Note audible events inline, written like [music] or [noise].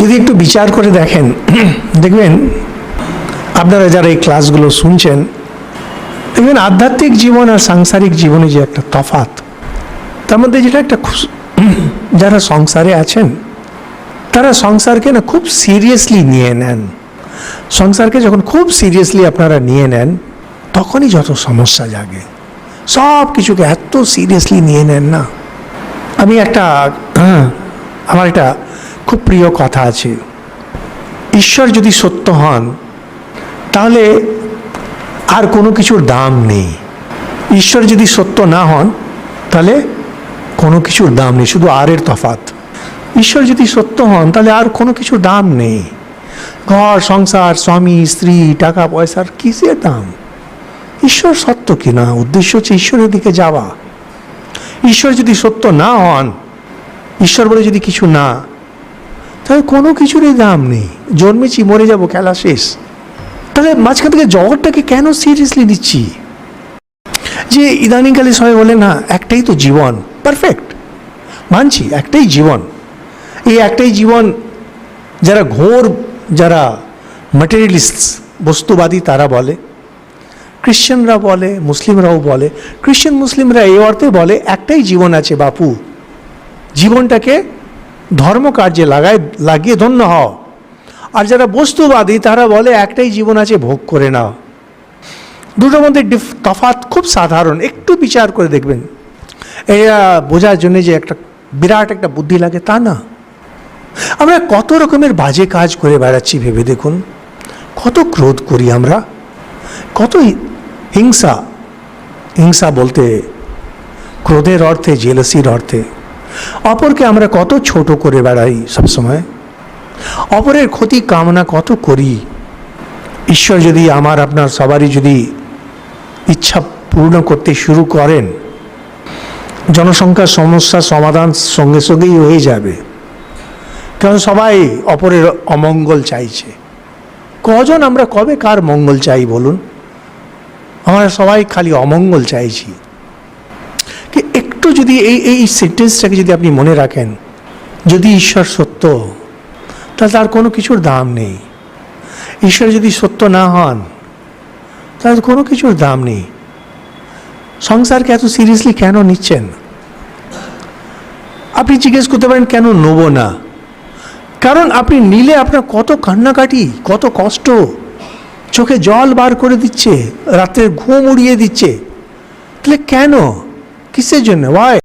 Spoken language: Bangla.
যদি একটু বিচার করে দেখেন [clears throat] দেখবেন আপনারা যারা এই ক্লাসগুলো শুনছেন দেখবেন আধ্যাত্মিক জীবন আর সাংসারিক জীবনে যে একটা তফাত তার মধ্যে যেটা একটা [clears throat] যারা সংসারে আছেন তারা সংসারকে না খুব সিরিয়াসলি নিয়ে নেন। সংসারকে যখন খুব সিরিয়াসলি আপনারা নিয়ে নেন তখনই যত সমস্যা জাগে। সব কিছুকে এত সিরিয়াসলি নিয়ে নেন না। আমি একটা হ্যাঁ, আমার একটা খুব প্রিয় কথা আছে। ঈশ্বর যদি সত্য হন, তাহলে আর কোনো কিছুর দাম নেই। ঈশ্বর যদি সত্য না হন, তাহলে কোনো কিছুর দাম নেই, শুধু আরের তফাত ঈশ্বর যদি সত্য হন, তাহলে আর কোনো কিছুর দাম নেই। ঘর, সংসার, স্বামী, স্ত্রী, টাকা পয়সার কিসের দাম? ঈশ্বর সত্য কিনা? উদ্দেশ্য হচ্ছে ঈশ্বরের দিকে যাওয়া। ঈশ্বর যদি সত্য না হন, ঈশ্বর বলে যদি কিছু না তাহলে কোনো কিছুরই দাম নেই। জন্মেছি, মরে যাব, খেলা শেষ। তাহলে মাঝখান থেকে জগৎটাকে কেন সিরিয়াসলি নিচ্ছি? যে ইদানিংকালে সবাই বলে, না, একটাই তো জীবন। পারফেক্ট মানছি, একটাই জীবন। এই একটাই জীবন, যারা ঘোর, যারা ম্যাটেরিয়ালিস্ট বস্তুবাদী, তারা বলে। খ্রিশ্চানরা বলে মুসলিমরাও বলে। খ্রিশ্চান মুসলিমরা এই অর্থে বলে, একটাই জীবন আছে, বাপু। জীবনটাকে ধর্মকার্যে লাগায়, লাগিয়ে ধন্য হও। আর যারা বস্তুবাদী, তারা বলে, একটাই জীবন আছে, ভোগ করে নাও। দুটোর মধ্যে তফাৎ খুব সাধারণ। একটু বিচার করে দেখবেন। এটা বোঝার জন্য যে একটা বিরাট একটা বুদ্ধি লাগে, তা না। আমরা কত রকমের বাজে কাজ করে বেড়াচ্ছি ভেবে দেখুন। কত ক্রোধ করি আমরা। কত হিংসা। হিংসা বলতে ক্রোধের অর্থে জেলসির অর্থে। অপরকে আমরা কত ছোট করে বেড়াই সবসময়? অপরের ক্ষতি কামনা কত করি? ঈশ্বর যদি আমার, আপনার সবারই যদি ইচ্ছা পূর্ণ করতে শুরু করেন, জনসংখ্যার সমস্যার সমাধান সঙ্গে সঙ্গেই হয়ে যাবে। কারণ সবাই অপরের অমঙ্গল চাইছে। কজন আমরা কবে কার মঙ্গল চাই বলুন? আমরা সবাই খালি অমঙ্গল চাইছি। একটু যদি এই এই সেন্টেন্সটাকে যদি আপনি মনে রাখেন, যদি ঈশ্বর সত্য, তাহলে তার কোনো কিছুর দাম নেই। ঈশ্বর যদি সত্য না হন, তাহলে কোনো কিছুর দাম নেই। সংসারকে এত সিরিয়াসলি কেন নিচ্ছেন? আপনি জিজ্ঞেস করতে পারেন, কেন নেব না? কারণ আপনি নিলে আপনার কত কান্নাকাটি, কত কষ্ট, চোখে জল বার করে দিচ্ছে রাত্রের ঘুম উড়িয়ে দিচ্ছে। তাহলে কেন? কিসের জন্য? ওয়াই